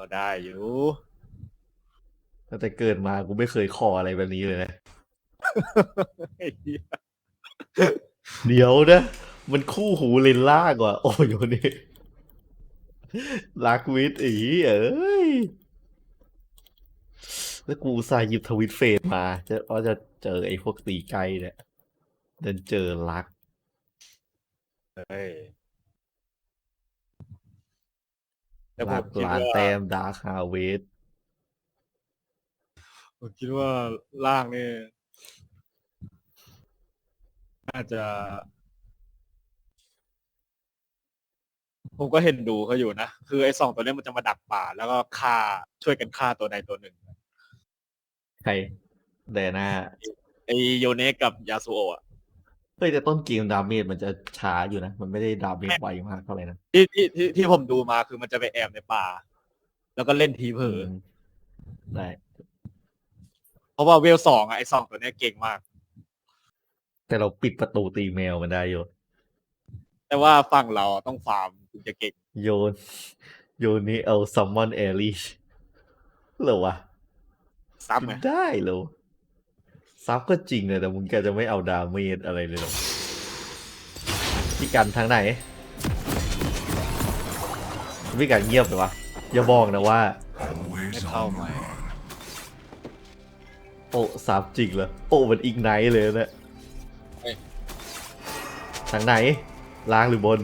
ก็ได้อยู่ตั้งแต่เกิดมากูไม่เคยคออะไรแบบนี้เลยนะ ไอ้เหี้ยเดี๋ยวนะ มันคู่หูเลนล่ากว่า โอ้ยโยนี่ลักวิทอีเอ้ย แล้วกูอุตสายหยิบทวิตเฟสมา จะว่าจะเจอไอ้พวกตีไกลเนี่ยเดินเจอลัก เฮ้ย แต่ผลัมกคิดล้านว่าแต้มดาร์คฮาเวสผมคิดว่าล่างนี่น่าจะ ผมก็เห็นดูเขาอยู่นะ คือไอ้สองตัวเนี้ยมันจะมาดักป่า แล้วก็ฆ่าช่วยกันฆ่าตัวใดตัวหนึ่ง ใครแดน่าไอโยเนกกับยาสุโอะอะ เฮ้ยแต่ต้นเกมดาเมจมันจะช้าอยู่นะ มันไม่ได้ดาเมจไวมากเท่าไหร่นะที่ที่ที่ที่ผมดูมาคือมันจะไปแอบในป่า แล้วก็เล่นทีเผลออมได้เพราะว่าเวลสองอะไอสองตัวเนี้ยเก่งมาก แต่เราปิดประตูตีแมวมันได้อยู่แต่ว่าฝั่งเราอะต้องฟาร์มถึงจะเก่งโยน โยนนี้เอาซัมมอนแอรีเหรอวะซ้ำไงได้เหรอ ซับก็จริงเลยแต่มึงแกจะไม่เอาดาเมจอะไรเลยหรอพี่กันทางไหนพี่กันเงียบเลยวะอย่าบอกนะว่าไม่เข้ามาโอ้ซับจริงเหรอโอ้มันอีกไนท์เลยนะทางไหนล่างหรือบน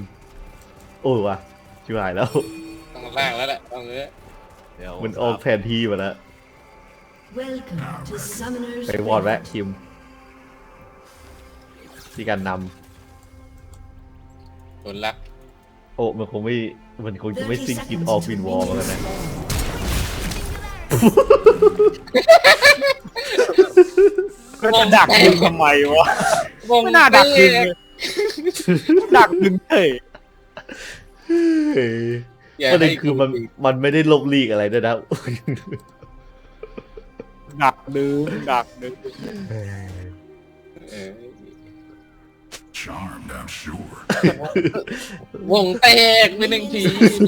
โอ้วะชิบหายแล้วต้องล่างแล้วแหละต้องเลยเดี๋ยวมันออกแผนที่มาแล้ว Welcome to Summoner's ไปวอร์ดแวะคิมที่การนโดนลักำโอ้มันคงไม่มันคงจะไม่ซิงกินออฟวินวอลแล้วนะ ก็จะดักดึงทำไมวะ วงไม่น่าดักดึงเลย ดักดึงเฉยเฮ้ยอย่าประเด็นให้คือมันมันไม่ได้ลบลีกอะไรด้วยนะ ดักดึงดักดึงเออ Charmed, I'm sure. วงแตกไปหนึ่งที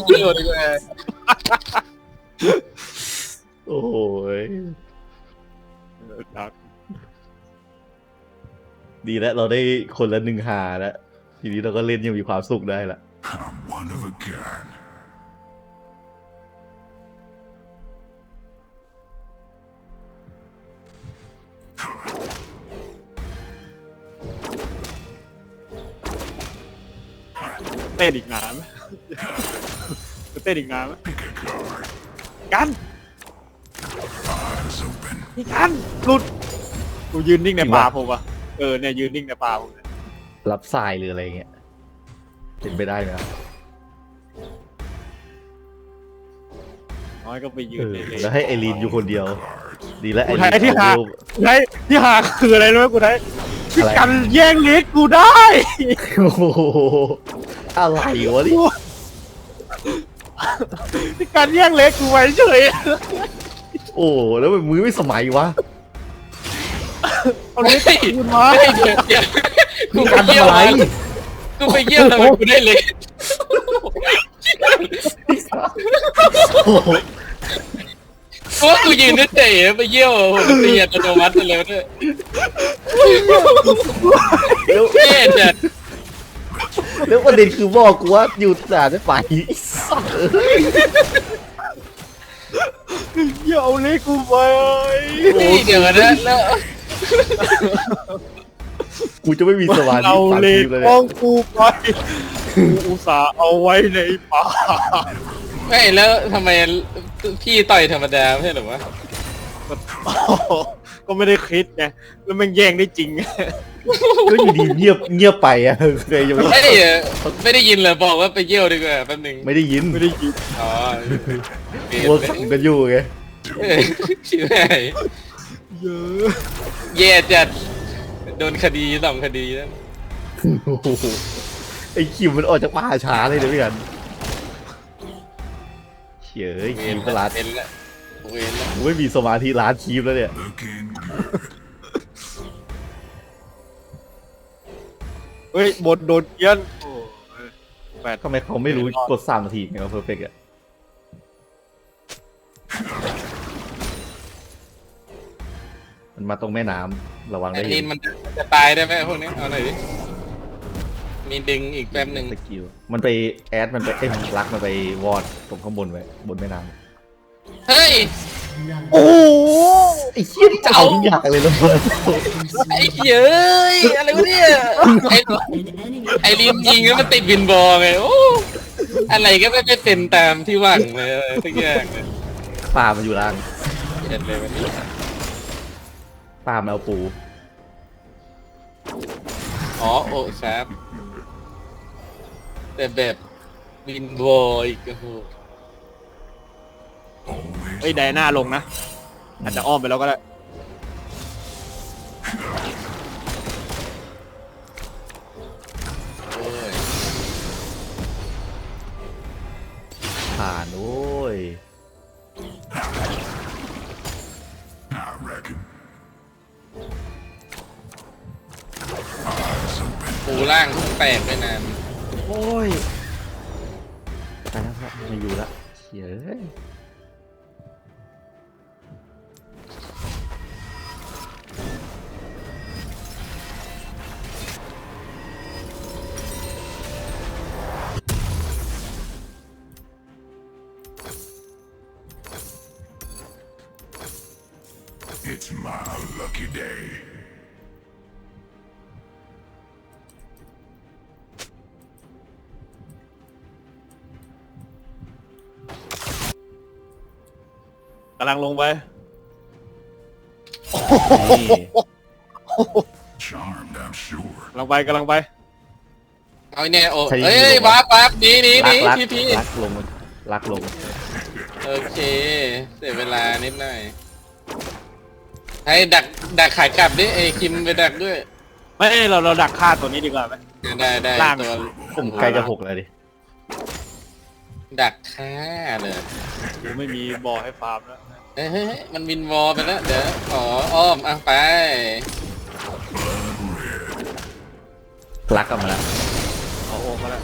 เดียวดีกว่าโอ้ยดักดีแล้วเราได้คนละหนึ่งหาแล้วทีนี้เราก็เล่นยังมีความสุขได้ละ I'm one of a kind. เต้นอีกนานไหมเต้นอีกนานไหม Pick a card. กัน Eyes open. นี่กันหลุดกูยืนนิ่งในป่าผมอะเออเนี่ยยืนนิ่งในป่าผมเนี่ยรับทรายหรืออะไรเงี้ยเป็นไปได้ไหมครับน้อยก็ไปยืเอนอในเลแล้วให้ไอรีนอยู่คนเดียว ดีแล้วไอกูรีไทนยที่หาเอาเวลกูไทยที่หาคืออะไรรู้ไหมกูไทยพี่อะไร กันแย่งเล็กกูได้ โอ้โห อะไรวะนี่พี่กันแย่งเล็กกูไว้เฉยโอ้แล้วมันมือไม่สมัยวะเอาเล็กคืนมาเฮ้ยเดี๋ยวเดี๋ยวกูไปการเยี่ยทำมอะไรกูไปเยี่ยมทำไมกูได้เลยโอ้โหกูว่ากูยืนเฉยๆไปเยี่ยมผมมันตีอัตโนมัติไปแล้วด้วยแล้วเอ๊ะแต่ แล้วประเด็นคือบอกกูว่าอยู่สาได้ไปไอ้สัสเอ้ยอย่าเอาเล็กกูไปนี่เดี๋ยวนะแล้วกูจะไม่มีสมาธิเอาฟังเล็คกลิปเลยขเนี่อยงกูไปกูอุตส่าห์เอาไว้ในป่าไม่แล้วทำไมพี่ต่อยธรรมดาไม่ใช่เหรอวะ ก็ไม่ได้คิดไงแล้วมันแย่งได้จริง ก็อยู่ดีเงียบเงียบไปอะเคยยังไม่ไม่ได้เออไม่ได้ยินเลยบอกว่าไปเยี่ยวดีกว่าแป๊บนึงไม่ได้ยินไม่ได้ยินอ๋อวัวขังกันอยู่ไงเออชิบหายเยอะแย่จัดโดนคดีสองคดีแล้วโอ้โหไอ้คิวมันออกจากป่าช้าเลยนะพี่กันเฉยคิวก็ลาดเห็นละเห็นละ กูไม่มีสมาธิลาดคีบแล้วเนี่ย Looking good. เฮ้ยบนโดนเกี้ยนแปดทำไมเขาไม่รู้กดสามนาทีไนี่ว่าเพอร์เฟกต์อะมันมาตรงแม่น้ำระวังได้ยินมันจะตายได้ไหมพวกนี้เอาหน่อยดิมีดึงอีกแป๊บหนึ่งมันไปแอดมันไปเอ้ยมันรักมันไปวอดตรงข้างบนไว้บนแม่น้ำเฮ้ยำโอ้ไอ้เหี้ยนี่จะเอาทุกอย่างเลยนะไอ้เหี้ยเอ้ยอะไรวะเนี่ยไอ้ An enemy ไอ้ลินยิงแล้วมันติดวินบอลไงโอ้อะไรก็ไม่เป็นตามที่หวังเลยทุกอย่างเลยปลามันอยู่ล่างเห็นเลยวันนี้ปลามันเอาปูอ๋อโอ้ครับแต่แบบวินบอลอีกโอ้โห เอ้ยไดอาน่าลงนะอาจจะอ้อมไปแล้วก็ได้ It's my lucky day. กำลังลงไปนี่ Charmed, I'm sure. กำลังไปกำลังไป เอาไอ้เนี่ยโอ้เอ้ยวับวับหนีหนีหลันีกลักพี่พี่ลักลงลักลงโอเค เสียเวลานิดหน่อย ให้ดักดักขายกลับดิไอ้คิมไปดักด้วยไม่เราเราดักฆ่าตัวนี้ดีกว่าไหม ได้ได้ล่างตัวผมใกล้จะหกแล้วดิ ดักฆ่าเลยกูไม่มีบอลให้ฟาร์มแล้วเฮ้ยเฮ้ยเฮ้ยมันวินวอลไปแล้วเดี๋ยวขออ้อมอะไปลักกลับมาแล้ว เอาโอ้มาแล้ว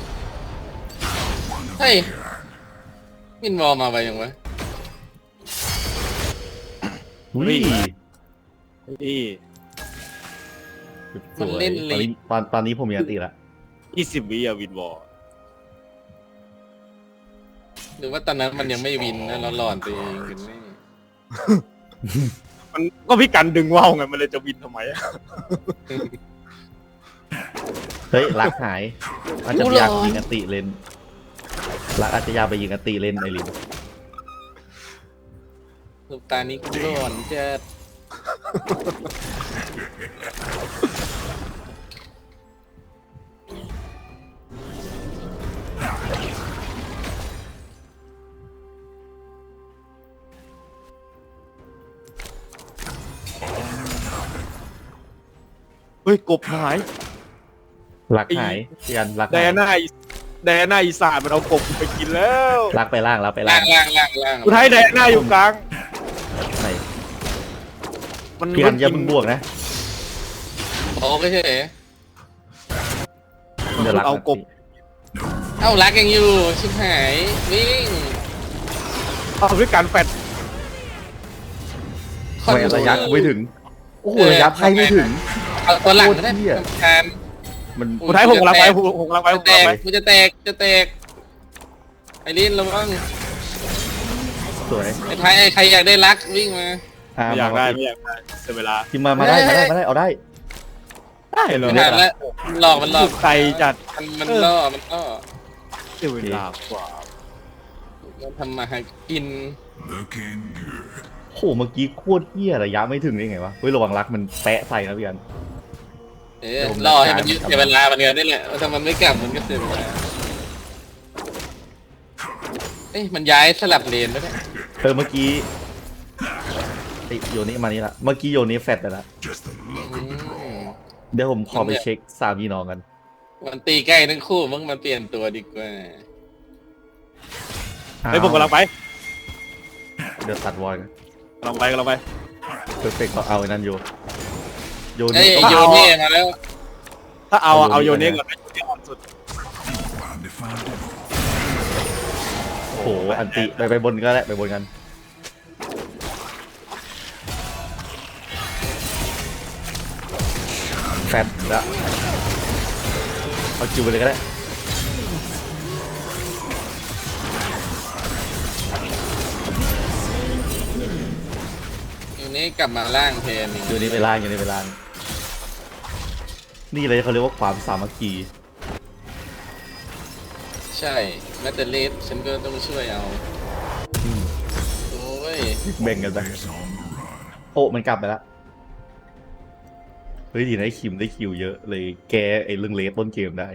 เฮ้ยวินวอลมาไปยังวะ อุ้ย นี่สวยตอนนี้ตอนตอนนี้ผมมีอันตีละยี่สิบวิอะวินบอลหรือว่าตอนนั้นมันยังไม่วินนะเราหลอนตัวเองกันนี่มันก็พี่กันดึงว่าวไงมันเลยจะวินทำไมอะเฮ้ยลักหาย อาจจะอยากยิงอันติเล่นลักอาจจะอยากไปยิงอันติเล่นไอรินลูกตานี้กูหลอนจะ เฮ้ยกบหายลักหายเซียนลักไดหายอาน่าอีไดอาน่าอีสานมันเอากบไปกินแล้วลักไปล่างลักไปล่าล่างงล่างล่างล่างสุดท้ายไดอาน่าอยู่กลางไหน มันพี่กันอย่าเพิ่งบวกนะโอ้ไม่ใช่เหรอเดี๋ยวลักเอากบ เอ้ารักยังอยู่ชิบหายวิ่งเอาด้วยการแฟดทำไมระยะกูไม่ถึงโอ้โหระยะไพ่ไม่ถึง เอาตัวหลังก็ได้โคตรเหี้ยสำคัญมันสุดท้ายผมกำลังไปผมกำลังไปผมจะแตกำลังกไปกูจะแตกจะแตกไอ้ลินระวังสวยไอ้ไทยไอ้ใครอยากได้รักวิ่งมา ไม่อยากได้ไม่อยากได้เสียเวลาพิมพ์มามาได้มาได้มาได้เอาได้ได้เหรอไม่ทันแล้วมันหลอกมันหลอกไกลจัดมันมันล่อมันล่อเสียเวลากว่ามันทำมาหากิน Looking good. โหเมื่อกี้โคตรเหี้ยระยะไม่ถึงได้ไงวะเฮ้ยระวังรักมันแปะใส่นะพี่กันเออล่อให้มันยืดเสียเวลามันเงินนี่แหละถ้ามันไม่กลับมันก็เสียเวลาเอ้ยมันย้ายสลับเลนแล้วเนี่ยเออเมื่อกี้ ไอ้โยนี่มานี่ละ เมื่อกี้โยนี่แฟดไปละ Just the luck อื of the draw. มเดี๋ยวผมขอไปเช็คสามพี่น้องกัน มันตีใกล้ทั้งคู่มึงมันเปลี่ยนตัวดีกว่าเฮ้ยผมกำลังไปเดี๋ยวตัดวอยกันกำลังไปกำลังไปเพอร์เฟกต์ก็เอาไอ้นั่นอยู่ โยเอ้นี่ยโยเน่มาแล้ว ถ้าเอาอะเอาเอาโยโยเน่เน่ก่ก่ออนนโยเน่อ่อนสุด Finally found it. โอ้โห อันติไปไปบนก็ได้ไปบนกัน ฟดแล้วเอาคิวไปเลยก็ได้อยู่นี้กลับมาล่างเพนอีกอยู่นี่ไปล่างอยู่นี่ไปล่าง นี่เลยเขาเรียกว่าความสามัคคีใช่แม้แต่เลสฉันก็ต้องช่วยเอาอืมโอ้ยแบ่งกันไป Is on the run. โอ้มันกลับไปแล้ว เฮ้ยดีนะไอ้คิมได้คิวเยอะเลยแกไอ้เรื่องเลสต้นเกมได้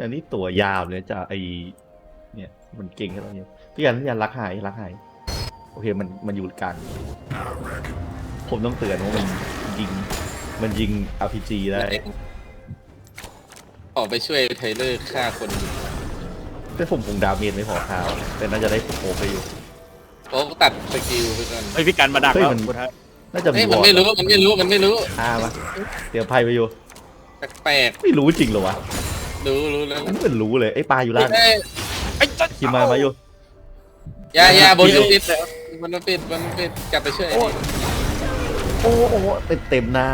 อันนี้ตัวยาวเลยจ้ะไอเนี่ย มันเก่งแค่ตรงนี้พี่ยันพี่ยันรักหายรักหาย โอเคมันมันอยู่กลาง I reckon. ผมต้องเตือนว่ามันยิง มันยิง RPG ได้ ออกไปช่วยไทเลอร์ฆ่าคนแต่ผมคงดาเมจไม่พอครับแต่น่าจะได้โปไปอยู่โป๊กตัดสกิลไปก่อนเฮ้ยพี่กันมาดักเฮ้ยแล้วมัน คุณฮะ น่าจะเฮ้มียมันไม่รู้มันไม่รู้มันไม่รู้อ่ามาเตรียมไพ่ไปอยู่ แปลกไม่รู้จริงเหรอวะๆรู้รู้แล้วมันเป็นรู้เลยไอ้ปลาอยู่ล่างเฮ้ยไอ้จ๊ะคิมมามาอยู่อยาอยาบนมันปิดบนมันปิดบนมันปิดกลับไปช่วยไอ้นี่โอ้โอ้เต็มเต็มหน้า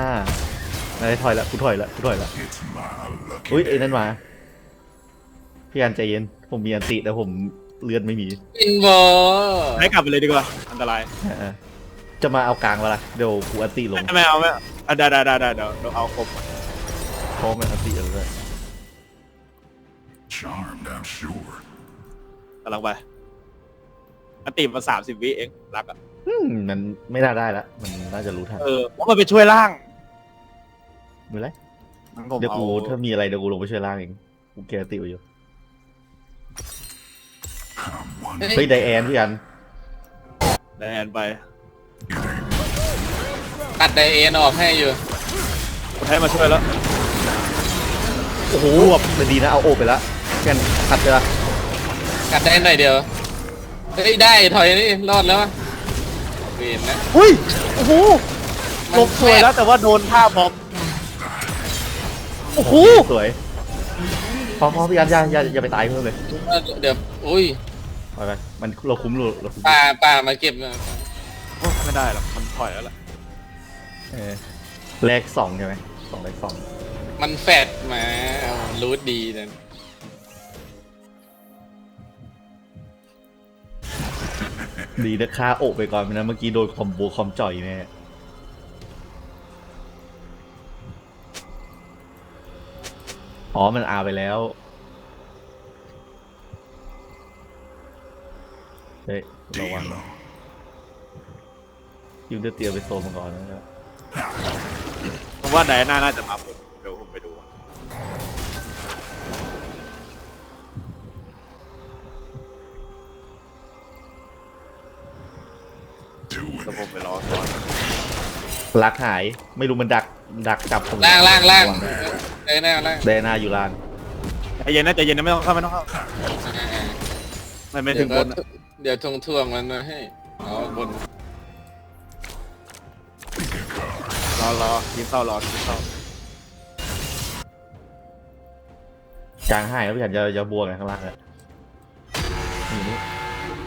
ไหนถอยละกูถอยละกูถอยละ It's my lucky อุ้ยไอ้ day. นั่นมาพี่อันใจเย็นผมมีอันติแต่ผมเลือดไม่มีอินบอให้กลับไปเลยดีกว่า อันตราย อะ จะมาเอากลางเวละเดี๋ยวกูอันติลงไม่เอาไม่เอาอะได้ได้ได้ได้เดี๋ยวเดี๋ยวเอาครบเพราะมันอันติเลย Charmed, I'm sure. กำลังไปอันตีมาสามสิบวิเองรักอะอืมมันไม่น่าได้ละมันน่าจะรู้ทันเออว่ามันไปช่วยล่างไม่เป็นไรงั้นผมเดี๋ยวเอากูถ้ามีอะไรเดี๋ยวกูลงไปช่วยล่างเองกูเกลียติวอยู่ I'm one เฮ้ยไดแอนพี่อัน แดนไป ตัดไดเอนออกให้อยู่คุณให้มาช่วยแล้ว โอ้โหมันดีนะ เอาโอบไปละกันขัดไปละกัดได้หน่อยเดียว เฮ้ยได้ถอยนี่รอดแล้วอะเวียนนะ อุ้ย โอ้โหมันลบสวยแล้วแต่ว่าโดนท่าบอมโอ้โหสวย พอพอพี่อันอย่าอย่าอย่าไปตายเพิ่มเลย เดี๋ยว อุ้ยไปไปมันเราคุ้มเราเราคุ้มป่าป่ามาเก็บมาโอ้ ไม่ได้หรอกมันถอยแล้วล่ะเออแรกสองใช่ไหมสองแรกสองมันแฟดมาเอารูดดีนะดีนะค่าโอบไปก่อนไม่นะเมื่อกี้โดนคอมโบคอมจ่อยแน่อ๋อมันอาไปแล้วเฮ้ยระวัง D'Lo. ยิมจะเตรียมไปโซนมังกรแล้วผมว่าไดอาน่าน่าจะมาผมเดี๋ยวผมไปดู Do เดี๋ยว it. ผมไปรอก่อนลักหายไม่รู้มันดักดักจับผมล่างล่างล่างระวันะเอ้ยหน้าล่างไดอาน่าอยู่ล่าง ใจเย็นนะใจเย็นนะไม่ต้องเข้าไม่ต้องเข้าอ่าไม่ไม่เดี๋ถึยวงบก็นอะเดี๋ยวทวงทวงๆมันมาให้อ๋อบน รอรอทีมเข้ารอทีมเข้ากลางหายแล้วพี่ฉันจะจะบวกกันข้างล่างอะอยู่นี่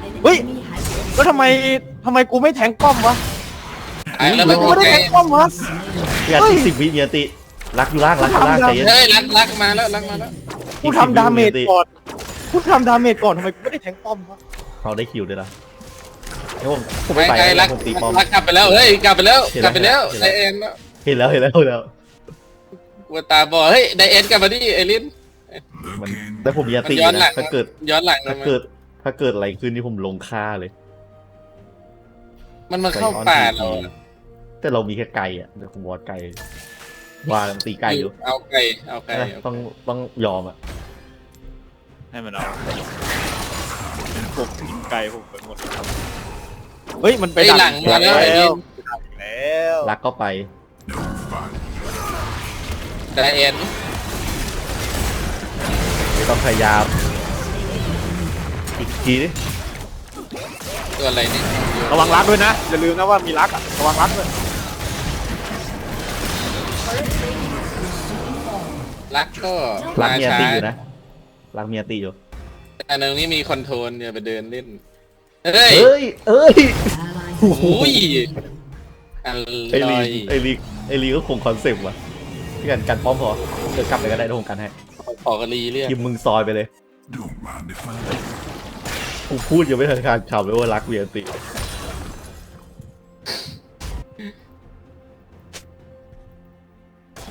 An enemy has แล้วทำไมทำไมกูไม่แทงป้อมวะไอ้แล้วทำไมมันกูโอไม่ได้เคแทงป้อมวะพี่อันเฮ้ยสิบวิเมียติรักอยู่ล่างรักอยู่ล่างใจเย็นเฮ้ยรักรักมาแล้วรักมาแล้วกูทำดาเมจก่อนกูทำดาเมจก่อนทำไมกูไม่ได้แทงป้อมวะเขาได้คิวด้วยล่ะ เดี๋ยวผมผมไปไม่ไปไกลแล้วรักผมตีป้อม รักกลับไปแล้วเฮ้ยกลับไปแล้วเห็นกแล้ลัวบไปแล้วเห็นไดแล้ว เอ็นแล้วเห็นแล้วเห็นแล้วเห็นแล้วกลัวตาบอดเฮ้ยไดเอ็นกลับมาดิเอลิน มัน Looking แต่ผมมีอันมันติย้อนหลันะง ถ้าเกิดย้อนหลังถ้ามาเกิดถ้าเกิดอะไรขึ้นนี่ผมลงค่าเลยมันมาเข้าป่าเราอะแต่เรามีแค่ไก่อะเดี๋ยวผมวอดไก่ว่าแล้วตีไก่อยู่เอาไก่เอาไก่นะต้องต้องยอมอะให้มันเอาผมกินไก่ผมไปหมด เฮ้ยมันไปไปหลังมาแล้วไอ้แล้ลิวนแล้วรักก็ไป no fun. ไดเอ็นไม่ต้องพยายามอีกทีดิตัวอะไรเนี่ยระวังรักด้วยนะอย่าลืมนะว่ามีรักอะระวังรักด้วยรักก็รักมาเมียช้าตีอยู่นะรักเมียตีอยู่อันนึงนี่มีคอนโทรลอย่าไปเดินเล่น เฮ้ยเอ้ย เอ้ย ally โอ้ยอไอ้ร่ลีอยกไอ้ลีกไอรีก็คงคอนเซ็ปต์ว่ะพี่กันกันป้อมพอเดี๋ยวกลับไปก็ได้ถ้าผมกันให้ขอกะลีเรียกคิมมึงซอยไปเลย Don't mind if I กูพูดยังไม่ทันการข่าวเลยว่ารักเวียนติ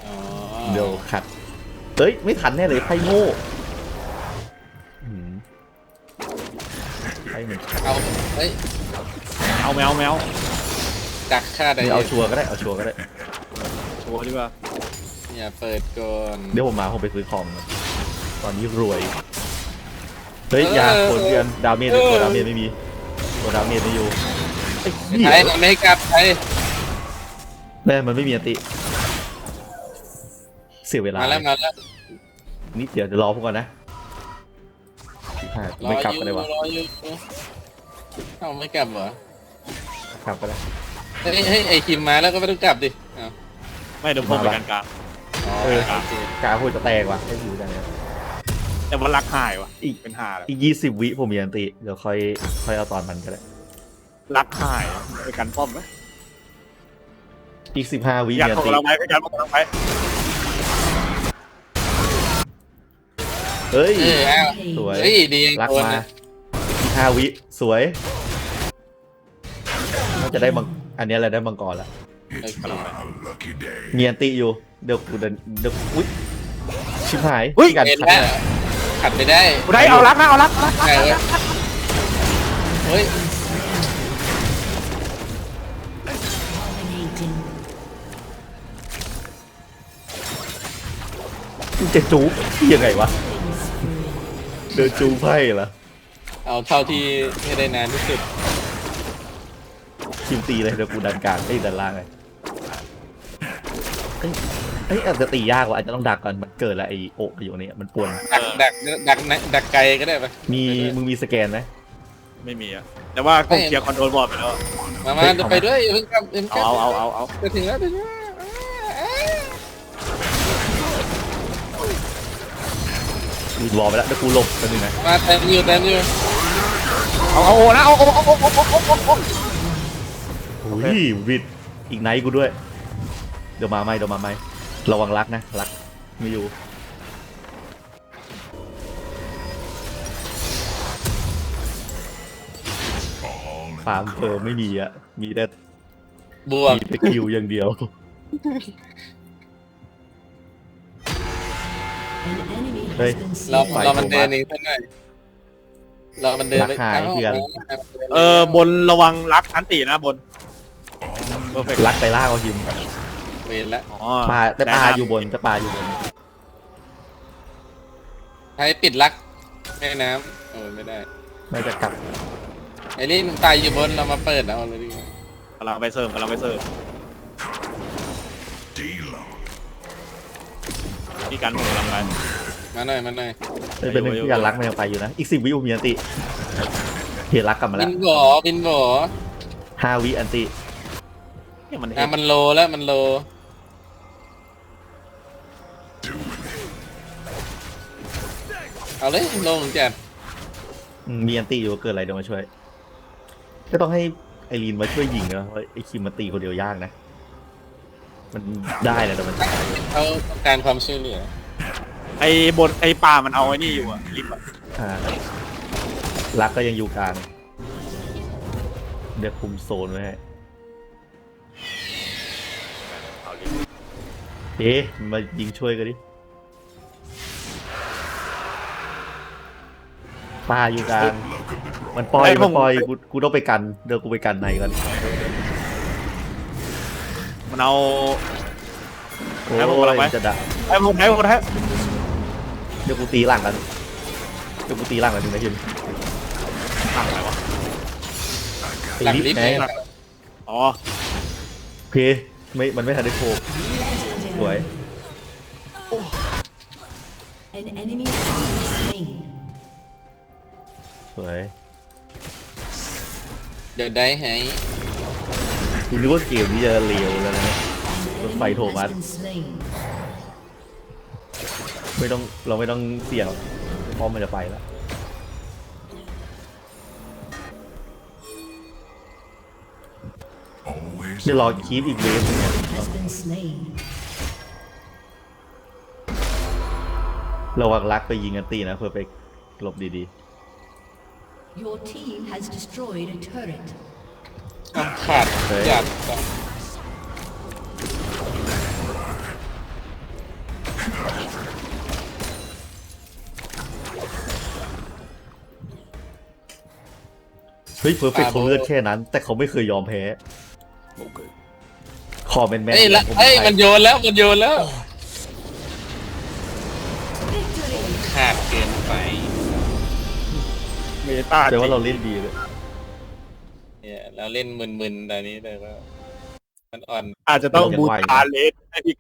อ๋อเดี๋ยวขัด เฮ้ย ไม่ทันแน่เลยไพ่โง่ เอาเฮ้ยเอาแมวแมวดักฆ่าได้เอาชัวร์ก็ได้เอาชัวร์ก็ได้ ชัวร์ดีกว่าอย่าเปิดก่อนเดี๋ยวผมมาผมไปซื้อคอมนะตอนนี้รวย เฮ้ยอยาคนเดือนดาเมจตัวดาเมจไม่มีตัวดาเมจไม่อยู่ไอ้เหี้ยไทยมันไม่ให้กลับไทยแม่มันไม่มีอันติเสียเวลามาแล้วมาแล้วนิดเดียวเดี๋ยวรอพวกก่อนนะอะรอไม่กลับอกันยู่เลยวะรออยู่ เอาไม่กลับเหรอกลับกันเลยเฮ้ยเฮ้ยไอคิมมาแล้วก็ไม่ต้องกลับดิอ้าวไม่เดี๋ยวผมไปกันกลาง อ๋อเออ โอเคกาพูดจะแตกว่ะให้อยู่กันเนี่ยแต่ว่ารักหายว่ะ อีกเป็นหาแล้วอีกยี่สิบวิผมมีอันติเดี๋ยวค่อยค่อยเอาตอนมันก็ได้รักหายไปกันป้อมไหมอีกสิบห้าวิอยากมีอันของติเราไหมไปกันป้อมเราไหมเฮ้ย เอออ้าวสวยเฮ้ยดีรักตัวมานะอีก ห้าวิ สวยน่าจะได้มังอันเนี้ยแหละได้มังกรแล้ว It's not a lucky day. มีอันติอยู่ เดี๋ยวกูเดินเดี๋ยวอุ้ยชิบหายเฮ้ยพี่กันเห็นขัดแล้วขัดไปได้กูได้เอารักนะเอารักรักใช่เว้ยเฮ้ย Dominating. มึงจะจูบยังไงวะ เดินจูบไพ่เหรอ เอาเท่าที่ให้ได้นานที่สุดทีมตีเลยเดี๋ยวกูดันกลางไอ้ยดันล่างเลยเอ้ยเอ้ยอาจจะตียากว่ะอาจจะต้องดักก่อนมันเกิดแล้วไอ้โอะอยู่เนี่ยมันปวน ดักดักดักดักดักไกลก็ได้ปะมีมึงมีสแกนไหมไม่มีอะแต่ว่าก็เคลียร์คอนโทรลบอร์ดไปแล้วมามาจะไปด้วยอย่าเพิ่งกลับอย่าเพิ่งกลับเอาเอาเอาเอาจะถึงแล้วถึงแล้วมีวอลไปแล้วเดี๋ยวกูหลบกันหนึ่งนะมาเต็มอยู่เต็มอยู่ เอาเอาโอนะเอาโอ้โอาเอาโอ้โอาเอาโอเค อุ้ยวิดอีกไนท์กูด้วย เดี๋ยวมาไหมเดี๋ยวมาไหมระวังรักนะรักไม่อยู่ฟาร์มเพิร์มไม่มีอะมีแต่บวกมีแต่คิวอย่างเดียวเฮ้ยเราเรามันเดินเองสักหน่อย เรามันเดินไปราคาไอ้เพื่อน เออบนระวังรักอันตีนะบนเพอร์เฟกต์รักไปล่าเอาหิมเวรละอ๋อปลาแต่ปลาอยู่บนแต่ปลาอยู่บนให้ปิดลักแม่น้ำโอ้ยไม่ได้ น่าจะกลับไอ้นี่มันตายอยู่บนเรามาเปิดเอาเลยดีกว่ากำลังไปเสริมกำลังไปเสริม Dealer. ที่กันผมกำลังไป มาหน่อยมาหน่อยเอ้ยเป็นหนึ่งที่การรักมันยังไปอยู่นะ อีกสิบวิมีอันติเฮียรักกลับมาบิแล้วนบ่อบินบ่อห้าวิอันติเนี่ยมันเห็อะนมันโลแล้วมันโลเอาเลยโลเหมือนกันอืมมีอันติอยู่เกิดอะไรเดี๋ยวมาช่วย ก็ต้องให้ไอรีนมาช่วยยิงนะเพราะไอคิมมาตีคนเดียวยากนะ มันได้นะแต่มันช้าอยู่เขาต้องการความช่วยเหลือ ไอ้บนไอ้ป่ามันเอาไอ้นี่อยู่อะลิฟต์อะอ่ารักก็ยังอยู่กลาง เดี๋ยวคุมโซนไว้ให้เอ๊ะมายิงช่วยกันดิปลาอยู่กลาง มันปล่อยมันปล่อยกูกูต้องไปกัน เดี๋ยวกูไปกันในก่อนมันเอา โอ้ให้ผมกำลังไปยจะดักไอ้ผมไอ้ผมไอ้ เดี๋ยวกูตีหลังกันเดี๋ยวกูตีหลังกันถึงนะคิมทำอะไรวะไอ้หลังลิฟลิฟต์ต์ไงไงอ๋อโอเคไม่มันไม่ทันได้โผล่สวย An enemy has been slain. สวยเดี๋ยวได้ให้กูนึกว่าเกมนี้จะเร็วแล้วนะ An Let's fight enemy home, has man. been slain. ไม่ต้องเราไม่ต้องเสี่ยงหรอกเพราะมันจะไปแล้ว Always จะรอคีปอีกเวฟหนึงเนี่ย has been slain. ระวังรักไปยิงอันตีนะเพื่อไปหลบดี Your team has destroyed a turret. เอาขาดจัด เฮ้ยเพอร์เฟกเขาเลือดแค่นั้น แต่เขาไม่เคยยอมแพ้ Okay. คอแมนแมนเอ้ยละเอ้ยมันโยนแล้วมันโยนแล้วขาดเกินไปเมตาแต่ว่าเราจงเล่นดีเลยเนี่ยเราเล่นมึนๆตอนนี้แต่ก็มันอ่อน อาจจะต้องยังบูไหวทาเลสให้พี่